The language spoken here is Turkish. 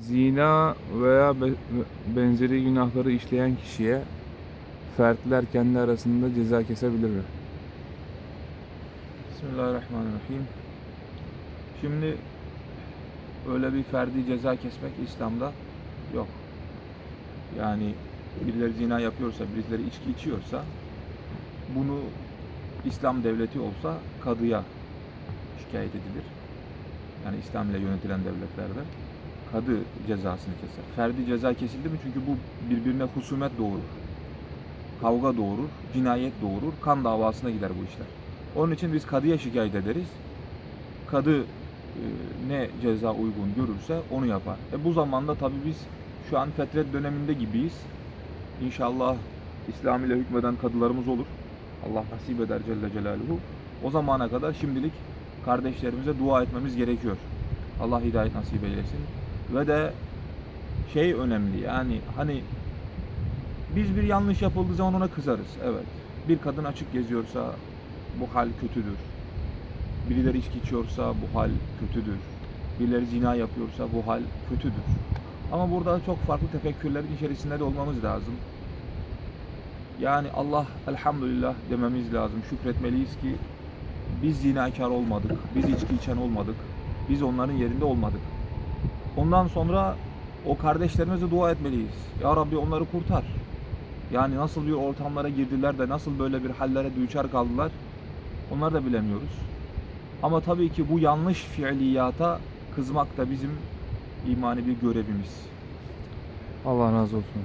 Zina veya be- benzeri günahları işleyen kişiye fertler kendi arasında ceza kesebilir mi? Bismillahirrahmanirrahim. Şimdi öyle bir ferdi ceza kesmek İslam'da yok. Yani birileri zina yapıyorsa, birileri içki içiyorsa bunu İslam devleti olsa kadıya şikayet edilir. Yani İslam ile yönetilen devletlerde kadı cezasını keser. Ferdi ceza kesildi mi? Çünkü bu birbirine husumet doğurur. Kavga doğurur, cinayet doğurur, kan davasına gider bu işler. Onun için biz kadıya şikayet ederiz. Kadı e, ne ceza uygun görürse onu yapar. E bu zamanda tabii biz şu an fetret döneminde gibiyiz. İnşallah İslam ile hükmeden kadılarımız olur. Allah nasip eder Celle Celaluhu. O zamana kadar şimdilik kardeşlerimize dua etmemiz gerekiyor. Allah hidayet nasip eylesin. Ve de şey önemli yani hani biz bir yanlış yapıldığı zaman ona kızarız. Evet. Bir kadın açık geziyorsa bu hal kötüdür. Birileri içki içiyorsa bu hal kötüdür. Birileri zina yapıyorsa bu hal kötüdür. Ama burada çok farklı tefekkürlerin içerisinde de olmamız lazım. Yani Allah elhamdülillah dememiz lazım. Şükretmeliyiz ki biz zinakar olmadık. Biz içki içen olmadık. Biz onların yerinde olmadık. Ondan sonra o kardeşlerimize dua etmeliyiz. Ya Rabbi onları kurtar. Yani nasıl bir ortamlara girdiler de nasıl böyle bir hallere düçar kaldılar onları da bilemiyoruz. Ama tabii ki bu yanlış fiiliyata kızmak da bizim imani bir görevimiz. Allah razı olsun.